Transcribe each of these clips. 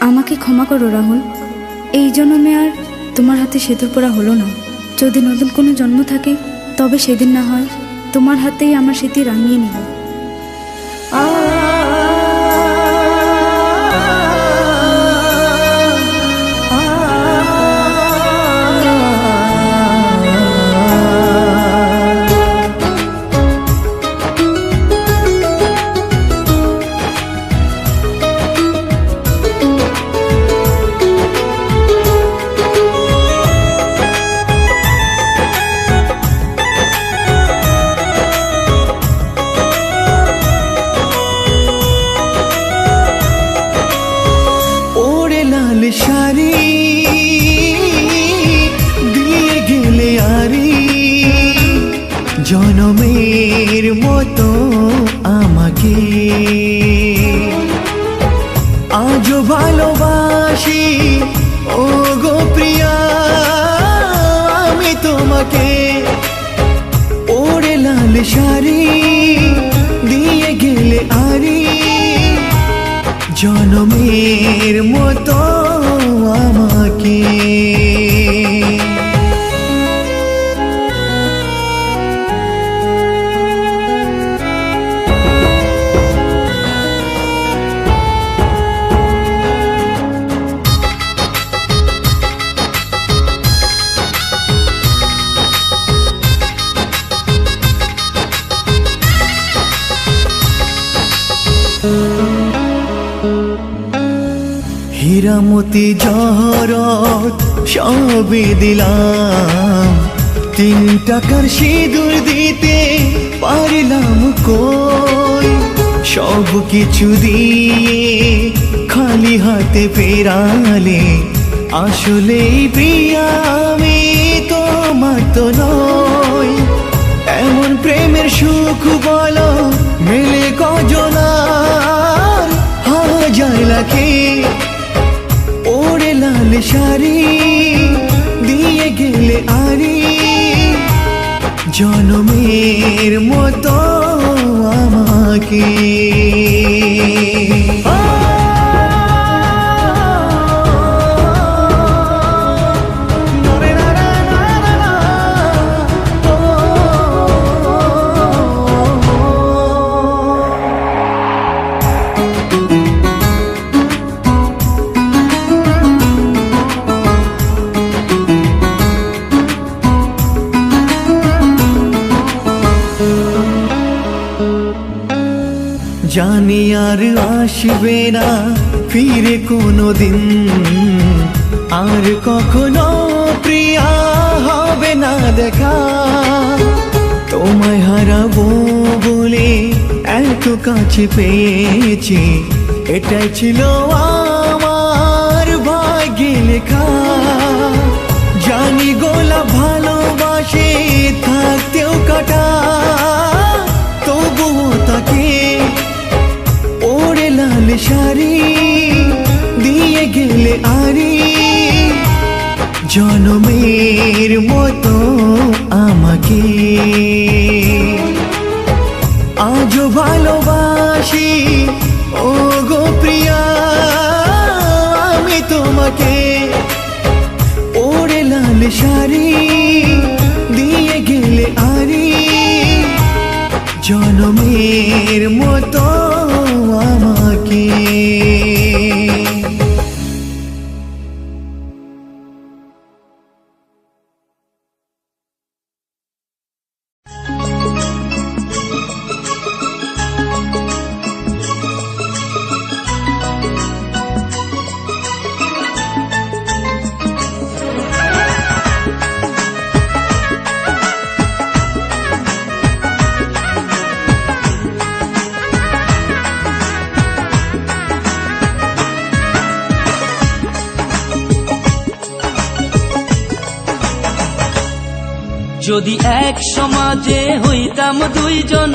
আমাকে ক্ষমা করো, রাহুল। এই জন্মে আর তোমার হাতে সেতুর পড়া হলো না। যদি নতুন কোনো জন্ম থাকে, তবে সেদিন না হয় তোমার হাতেই আমার স্মৃতি রাঙিয়ে নিব জনমের মতো আমাকে। আজও ভালোবাসি ও গো প্রিয়া, আমি তোমাকে। ওরে লাল শাড়ি দিয়ে গেলে আরি। জনমের মতো হীরামতি জহরত সবে দিলাম। তিন টাকার সিঁদুর দিতে পারলাম কই? সব কিছু দিয়ে খালি হাতে ফেরালে আসলেই প্রিয়া, আমি তোমার তো নয় এমন প্রেমের সুখ বলো, মেলে কজনার। হাজার লাখে শাড়ি দিয়ে গেলে আরি। জনমের মতো আমাকে। আসবে না, ফিরে কোনো দিন আর কখনো প্রিয়া হবে না দেখা। তোমায় হারাবো বলে এত কাছে পেয়েছি। এটাই ছিল আমার ভাগ্যে লেখা। জানি গোলা ভালোবাসে, থাকতেও কাটা। তবুও তাকে লাল শাড়ি, দিয়ে গেলে আরি। জনমের মতো আমাকে। আজও ভালোবাসি ও গো প্রিয়া, আমি তোমাকে। ওরে লাল শাড়ি, দিয়ে গেলে আরি। জনমের মতো যদি এক সমাজে হইতাম দুইজন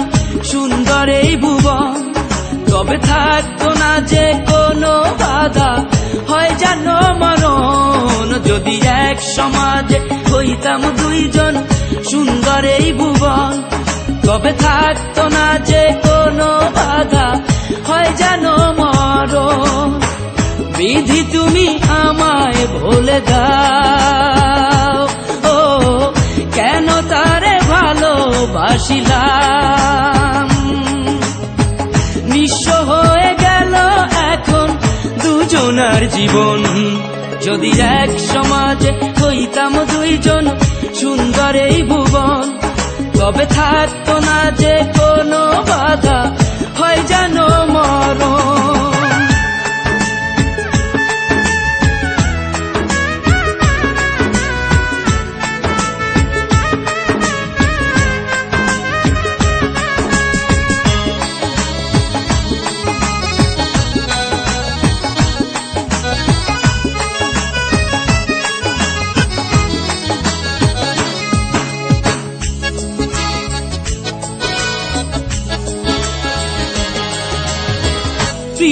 সুন্দর এই ভুবন, তবে থাকতো না যে কোনো বাধা। হয় জানো মরণ যদি এক সমাজে হইতাম দুইজন সুন্দর এই ভুবন, তবে থাকতো না যে কোনো বাধা। হয় জানো মরণ, বিধি তুমি আমায় ভুলে দাও। ভালোবাসিলাম। হয়ে গেল এখন দুজনার জীবন। যদি এক সমাজে হইতাম দুইজন সুন্দর এই ভুবন, তবে থাকতো না যে কোনো বাধা, হয় যেন মরণ।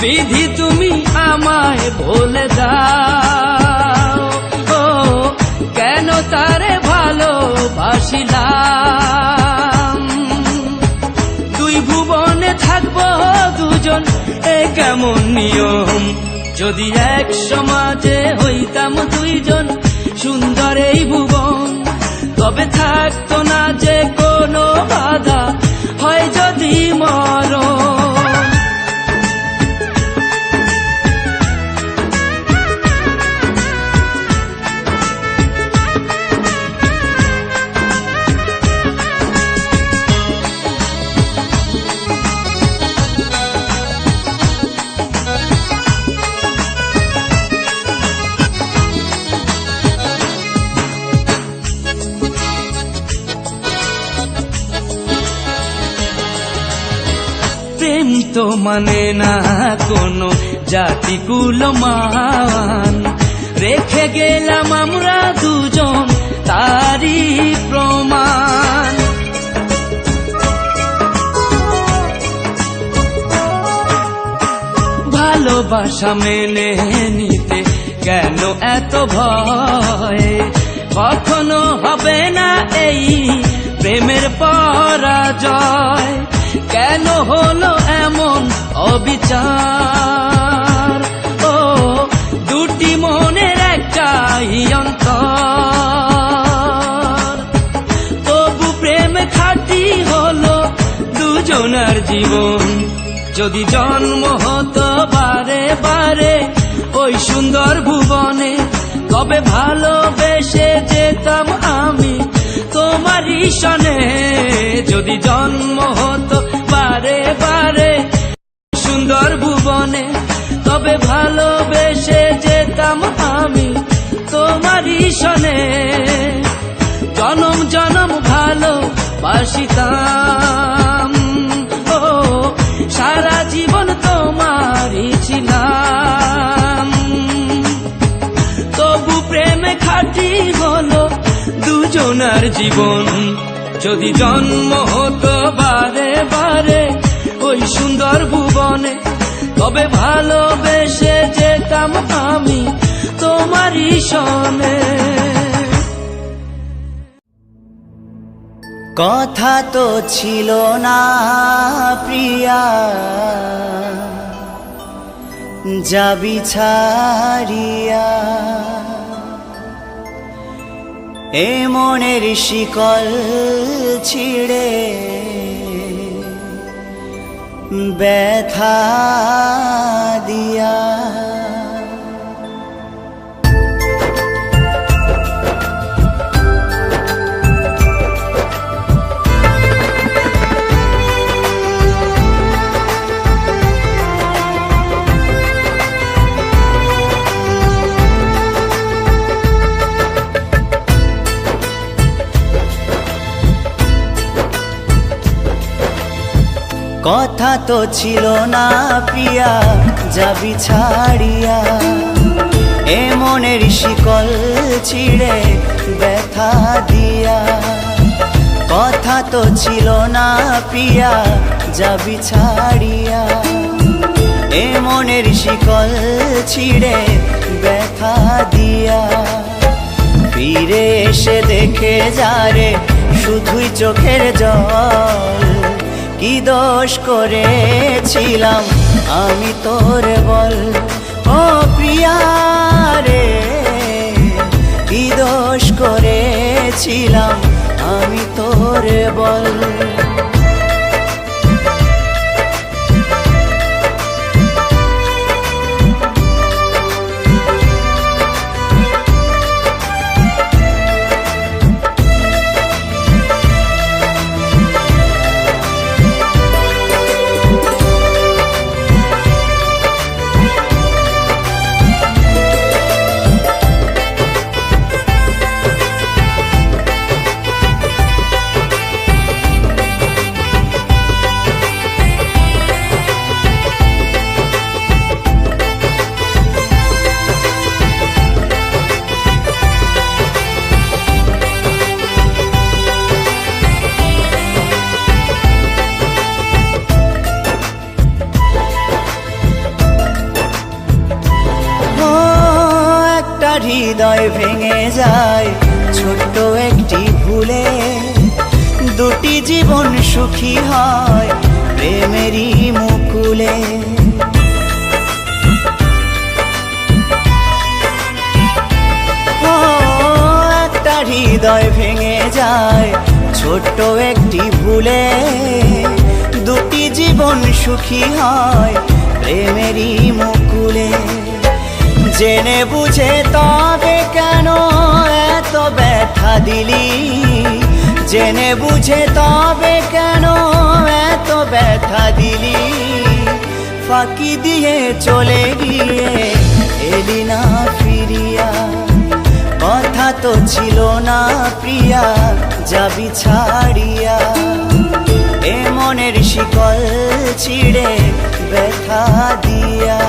বিধি তুমি আমায় বলে দাও। ও, কেন তারে ভালোবাসিলাম? দুই ভুবনে থাকব দুজন, এ কেমন নিয়ম? যদি এক সমাজে হইতাম দুইজন, সুন্দর এই ভুবন, তবে থাকতো না যে কোনো বাধা, হয় যদি মরণ। তো মানে না কোনো জাতি মান রেখে গেলাম আমরা দুজন তারি প্রমাণ। ভালোবাসা মেনে নিতে কেন এত ভয়? কখনো হবে না এই প্রেমের পরাজয়। কেন হলো এমন অবিচার? ও, দুটি মনের একটাই অন্তর। তবু প্রেম খাটি হলো দুজনার জীবন। যদি জন্ম হতো বারে বারে ওই সুন্দর ভুবনে, তবে ভালোবেসে যেতাম আমি তোমারই সনে। যদি জন্ম হতো সুন্দর ভুবনে, তবে ভালোবেসে যেতাম আমি তোমারই সনে। জনম জনম ভালো বাসিতাম ও, সারা জীবন তোমারই ছিলাম। তবু প্রেমে খাটি হলো দুজনার জীবন। যদি জন্ম হতো বারে বারে ওই সুন্দর ভুবনে তবে ভালোবেসে যেতাম আমি তোমারই সনে। কথা তো ছিল না, প্রিয়া। যাবি ছাড়িয়া। এ মনের শিকল ছিড়ে ব্যথা দিয়া কথা তো ছিল না প্রিয়া, যাবি ছাড়িয়া। এ মনের শিকল ছিঁড়ে ব্যথা দিয়া। কথা তো ছিল না প্রিয়া, যাবি ছাড়িয়া। এ মনের শিকল ছিঁড়ে ব্যথা দিয়া। ফিরে এসে দেখে যারে, শুধুই চোখের জল। কি দোষ করেছিলাম? আমি তোর বল, ও প্রিয়া রে, কি দোষ করেছিলাম? আমি তোর বল। হৃদয় ভেঙে যায়, ছোট্ট একটি ভুলে দুটি জীবন সুখী হয় প্রেমেরই মুকুলে। জেনে বুঝে তবে কেন এত ব্যথা দিলি? জেনে বুঝে তবে কেন এত ব্যথা দিলি? ফাঁকি দিয়ে চলে গিয়ে এলি না ফিরিয়া। কথা তো ছিল না প্রিয়া যাবি ছাড়িয়া। এ মনের শিকল ছিড়ে ব্যথা দিয়া।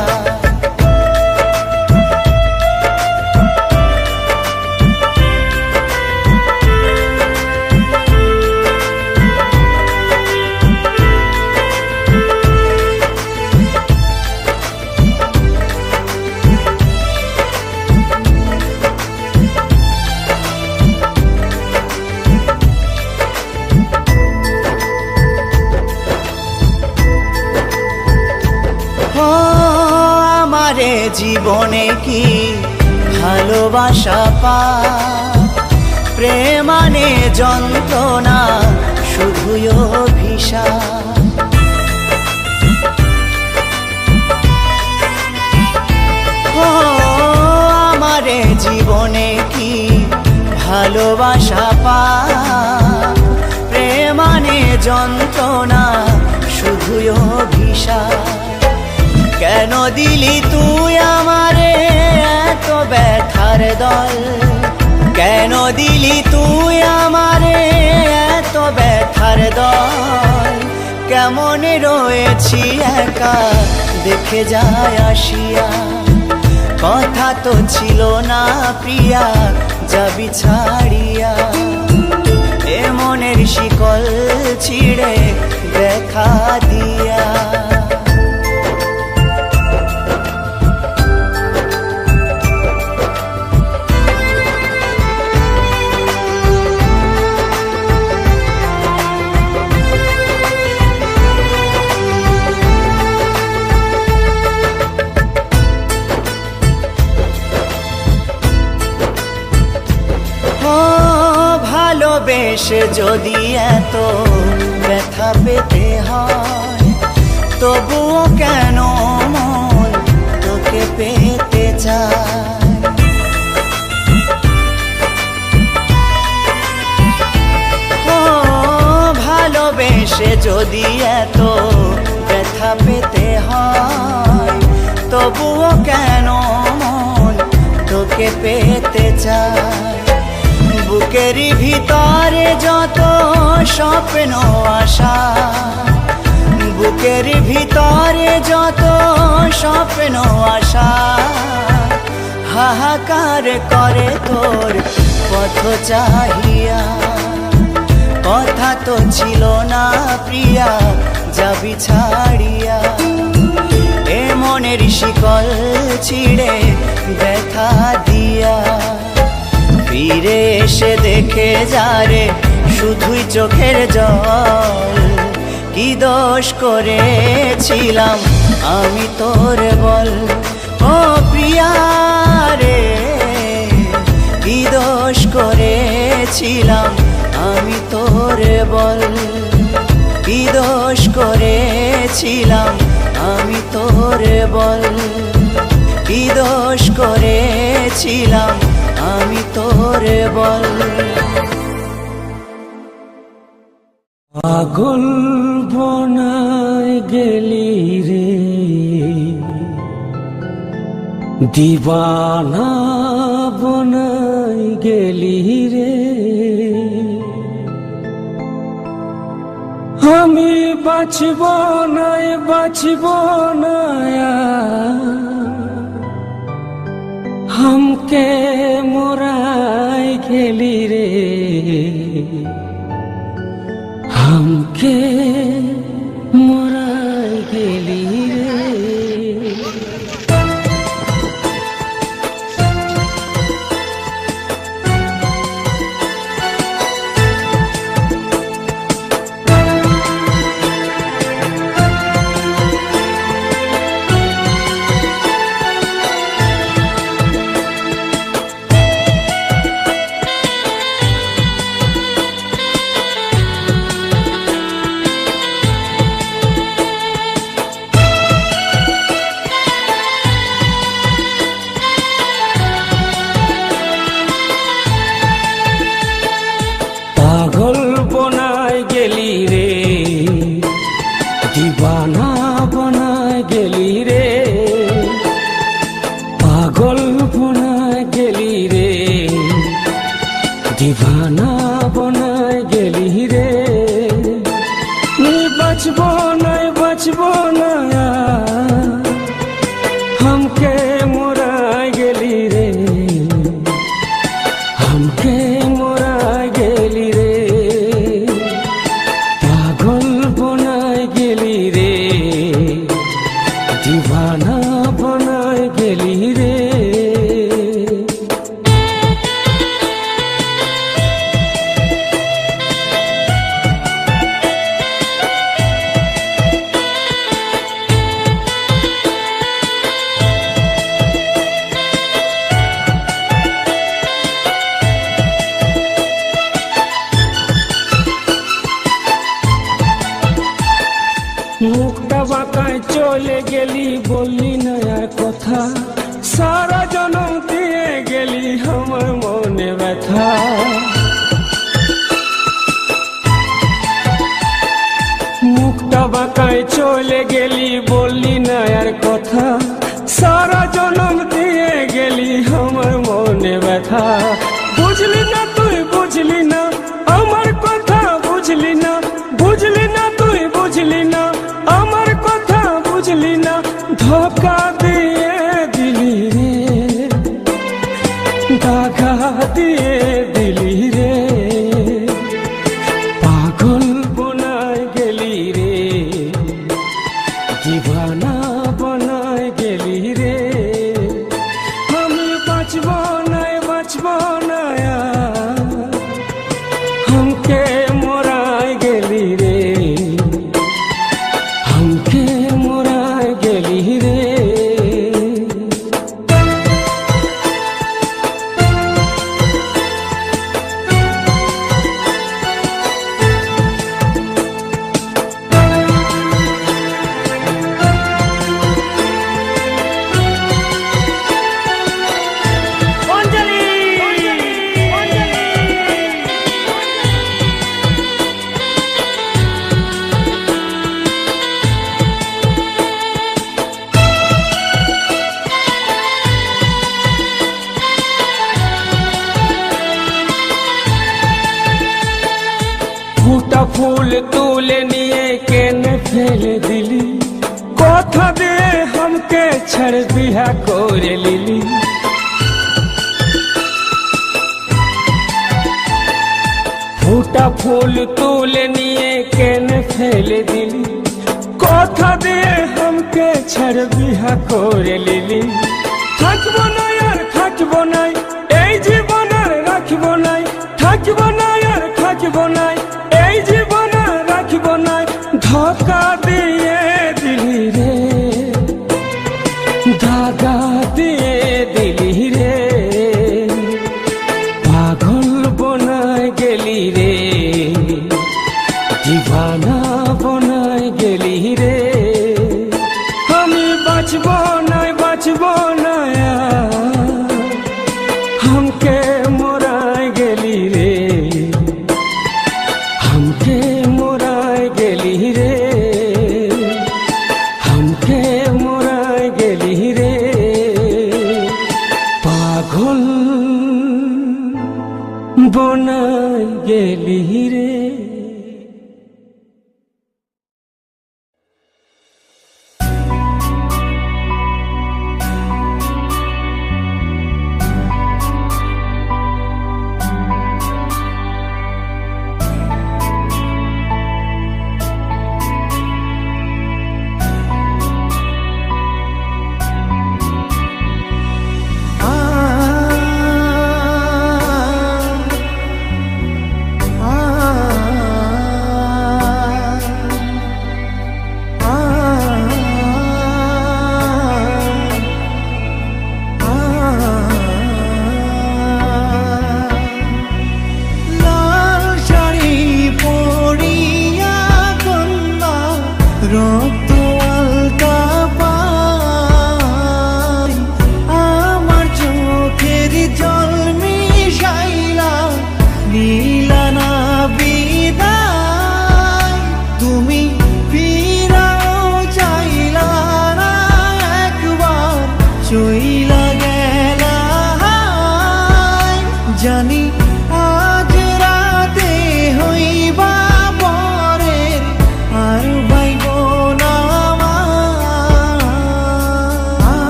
পা প্রেমানে যন্ত্রণা অভিশাপ। ও আমারে জীবনে কি ভালোবাসা পা? প্রেমানে যন্ত্রণা, শুধুই অভিশাপ। কেন দিলি তুই আমারে ব্যথার দল। কেন দিলি তুই আমারে এত ব্যথার দল? কেমন রয়েছি একা? দেখে যায় আসিয়া। কথা তো ছিল না প্রিয়া, যাবি ছাড়িয়া। এ মনের শিকল ছিঁড়ে দেখা দিয়া। ভালোবেসে যদি এত ব্যথা পেতে হয়, তবুও কেন মন তোকে পেতে চায়? ভালোবেসে যদি এত ব্যথা পেতে হয়, তবুও কেন মন তোকে পেতে চায়? বুকের ভিতরে যত স্বপ্ন, আশা, বুকের ভিতরে যত স্বপ্ন, আশা, হাহাকার করে তোর পথ চাহিয়া। কথা তো ছিল না প্রিয়া, যাবি ছাড়িয়া। এ মনের শিকল ছিড়ে ব্যথা দিয়া। ফিরে এসে দেখে যারে শুধুই চোখের জল। কি দোষ করেছিলাম আমি তোর বল? ও প্রিয়া কি দোষ করেছিলাম আমি তোর বল? কি দোষ করেছিলাম আমি তোর বল? কি দোষ করেছিলাম, আমি তোর বল। পাগল বনায় গেলি রে। দিবানা বনাই গেলি রে। আমি বাঁচব নাই, বাঁচব না हमके मोराय गेली रे हमके দিবানা গেলি ছাড় বিহা করে লিলি। থাকব না আর থাকব নাই, এই জীবন আর রাখব নাই। থাকব না আর থাকব না বনাই গেলি রে।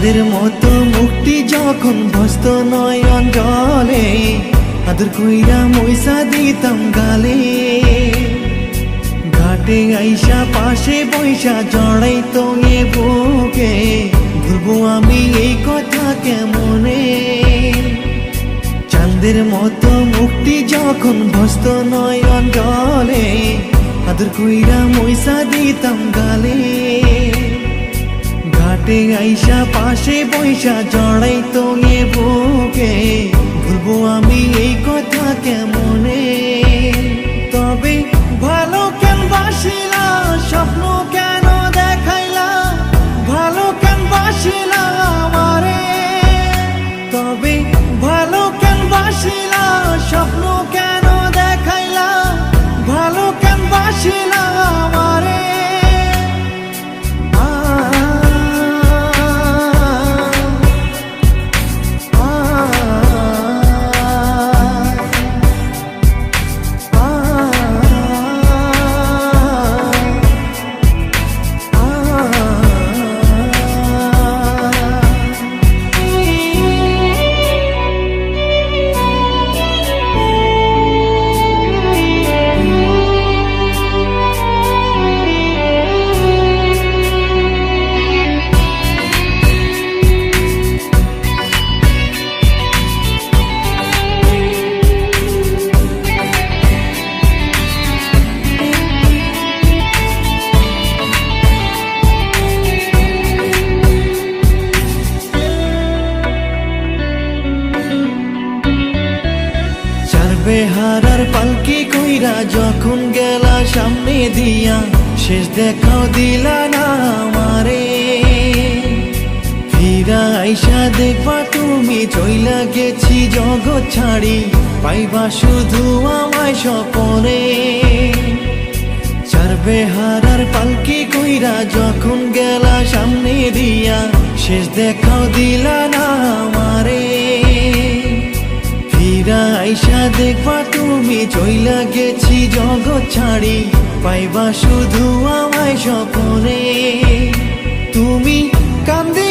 চাঁদের মতো মুক্তি যখন ভস্ত নয়ন জলে, আদর কইরা মইসা দিতাম গালে। ঘাটে আইসা, পাশে বৈশা জড়াই তো এ বুকে, ভুলবো আমি এই কথা কেমনে? চাঁদের মতো মুক্তি যখন ভস্ত নয়ন জলে, আদর কইরা মইসা দিতাম গালে। ঘাটে আইসা পাশে পয়সা জড়াই তো এ বুকে। ভুলবো আমি এই কথা কেমনে? তবে ভালো কেন বাসিলা স্বপ্ন যখন গেলা সামনে দিয়া, শেষ দেখাও দিলা না আমারে। ফিরা আইসা দেখবা তুমি, চইলা গেছি জগৎ ছাড়ি, পাইবা শুধু আমায় স্বপনে। চার বেহারার পালকি কইরা যখন গেলা সামনে দিয়া, শেষ দেখাও দিলা না আমারে। ফিরা আইসা দেখবা তুমি চইলা গেছি জগৎ ছাড়ি। পাইবা শুধু আমায় সপনে তুমি কান্দে